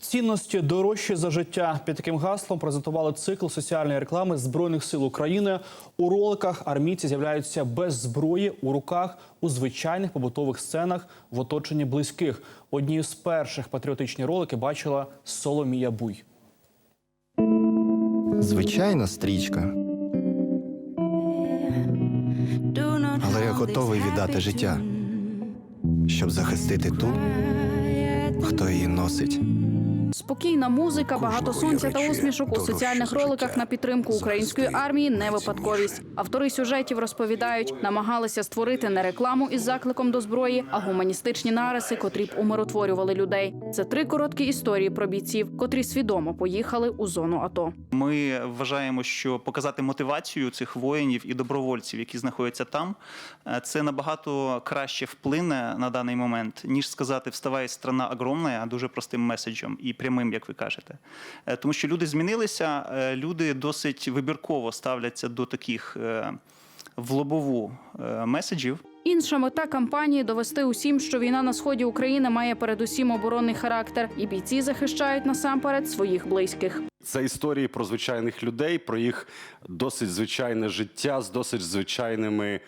Цінності дорожчі за життя. Під таким гаслом презентували цикл соціальної реклами збройних сил України. У роликах армійці з'являються без зброї у руках у звичайних побутових сценах в оточенні близьких. Одні з перших патріотичні ролики бачила Соломія Буй. Звичайна стрічка, Але я готовий віддати життя, щоб захистити ту, хто її носить. Спокійна музика, багато сонця та усмішок у соціальних роликах на підтримку української армії не випадковість. Автори сюжетів розповідають, намагалися створити не рекламу із закликом до зброї, а гуманістичні нариси, котрі б умиротворювали людей. Це три короткі історії про бійців, котрі свідомо поїхали у зону АТО. Ми вважаємо, що показати мотивацію цих воїнів і добровольців, які знаходяться там, е, це набагато краще вплине на даний момент, ніж сказати Вставай, страна огромна, дуже простим меседжем і прямим, як ви кажете. Е, Тому що люди змінилися, е, люди досить вибірково ставляться до таких е, в лобову меседжів. Інша мета кампанії довести усім, що війна на сході України має передусім оборонний характер, і бійці захищають насамперед своїх близьких. Це історії про звичайних людей, про їх досить звичайне життя з досить звичайними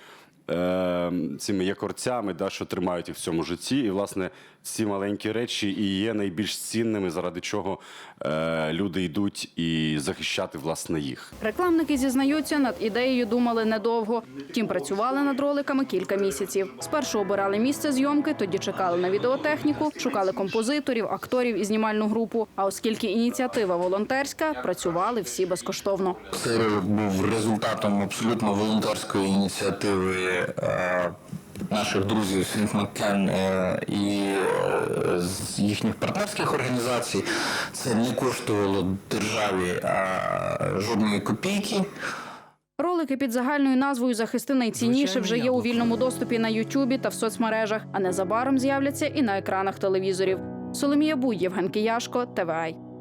цими якорцями, да, що тримають їх в цьому житті. І, власне, ці маленькі речі і є найбільш цінними, заради чого е, люди йдуть і захищати власне їх. Рекламники зізнаються, над ідеєю думали недовго. Втім, працювали над роликами кілька місяців. Спершу обирали місце зйомки, тоді чекали на відеотехніку, шукали композиторів, акторів і знімальну групу. А оскільки ініціатива волонтерська, працювали всі безкоштовно. Це був результатом абсолютно волонтерської ініціативи наших друзів Сінт е, і е, з їхніх партнерських організацій. Це не коштувало державі е, жодної копійки. Ролики під загальною назвою Захисти найцінніше вже є у вільному доступі на Ютубі та в соцмережах, а незабаром з'являться і на екранах телевізорів. Соломія Буй, Євген Кияшко, ТВАЙ.